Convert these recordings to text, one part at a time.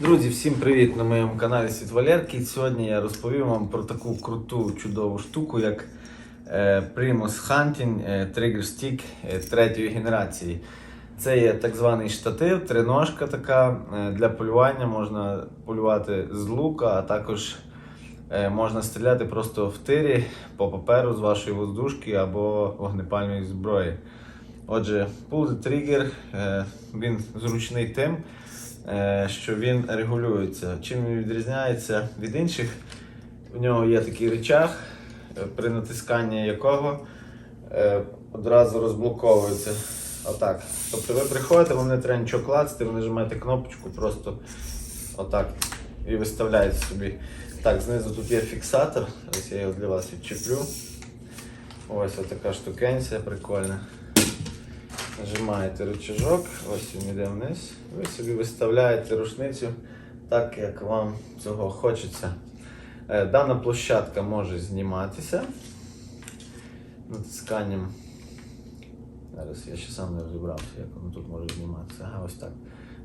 Друзі, всім привіт на моєму каналі Світ Валерки. Сьогодні я розповім вам про таку круту чудову штуку, як е, Primus Hunting е, Trigger Stick е, третьої генерації. Це є так званий штатив, триножка така для полювання. Можна полювати з лука, а також можна стріляти просто в тирі по паперу з вашої воздушки або вогнепальної зброї. Отже, Trigger, е, він зручний тим, е, що він регулюється. Чим він відрізняється від інших? У нього є такий рычаг, е, при натисканні якого е, одразу розблоковується. Отак. Тобто ви приходите, вам не треба нічого клацати, ви нажимаєте кнопочку, просто отак і виставляєте собі. Так, знизу тут є фіксатор, ось я його для вас відчеплю. Ось така штукенція прикольна. Нажимаєте рычажок, ось він йде вниз. Ви собі виставляєте рушницю так, як вам цього хочеться. Е, Дана площадка може зніматися натисканням. Зараз я ще сам не розібрався, як воно тут може зніматися. Ага, ось так.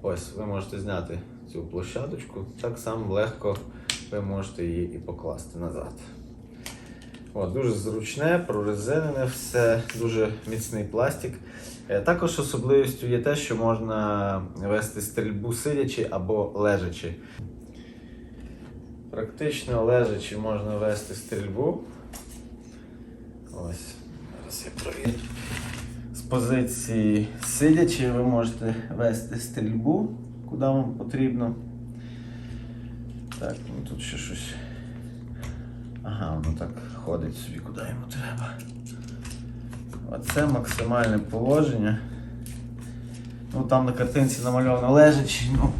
Ось ви можете зняти цю площадочку. Так само легко ви можете її і покласти назад. От, дуже зручне, прорезинене все, дуже міцний пластик. Е, Також особливістю є те, що можна вести стрільбу сидячи або лежачи. Практично лежачи можна вести стрільбу. Ось, зараз я провірю. З позиції сидячи ви можете вести стрільбу, куди вам потрібно. Так, ну тут ще щось. Ага, воно так ходить собі, куди йому треба. Оце максимальне положення. Ну там на картинці намальовано лежачи, ну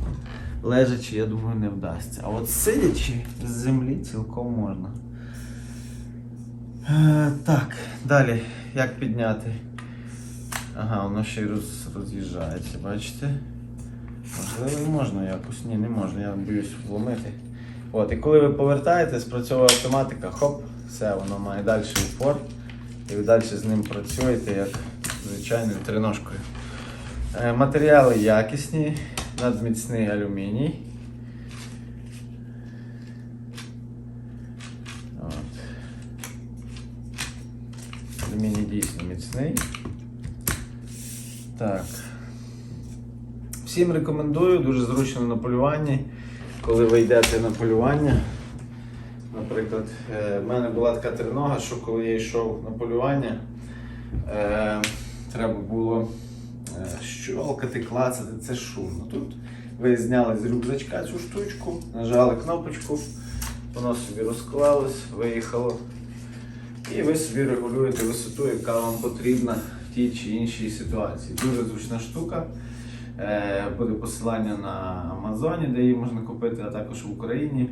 лежачи, я думаю, не вдасться. А от сидячи з землі цілком можна. Е, так, далі, як підняти? Ага, воно ще й роз, роз'їжджається, бачите? Можливо, і можна якось. Ні, не можна, я боюсь вломити. От, і коли ви повертаєте, спрацьовує автоматика, хоп, все, воно має далі упор. І ви далі з ним працюєте як звичайною триножкою. Е, Матеріали якісні, надміцний алюміній. От. Алюміній дійсно міцний. Так. Всім рекомендую, дуже зручно на полюванні. Коли ви йдете на полювання, Наприклад, е, в мене була така тринога, що коли я йшов на полювання, е, треба було е, щолкати, клацати, це шумно. Тут ви зняли з рюкзачка цю штучку, нажали кнопочку, воно собі розклалось, виїхало. І ви собі регулюєте висоту, яка вам потрібна в тій чи іншій ситуації. Дуже зручна штука. Е, Буде посилання на Амазоні, де її можна купити, а також в Україні.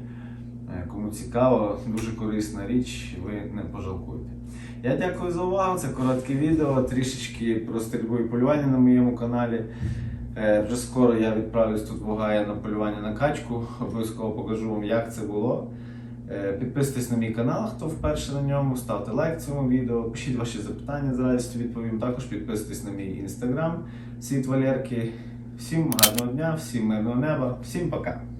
Е, Кому цікаво, дуже корисна річ, ви не пожалкуєте. Я дякую за увагу. Це коротке відео, трішечки про стрільбу і полювання на моєму каналі. Е, Вже скоро я відправлюсь тут в Огайо на полювання на качку. Обов'язково покажу вам, як це було. Е, Підписуйтесь на мій канал, хто вперше на ньому, ставте лайк цьому відео, пишіть ваші запитання, з радістю відповім. Також підписуйтесь на мій інстаграм, світ Валерки. Всім гарного дня, всім мирного неба, всім пока!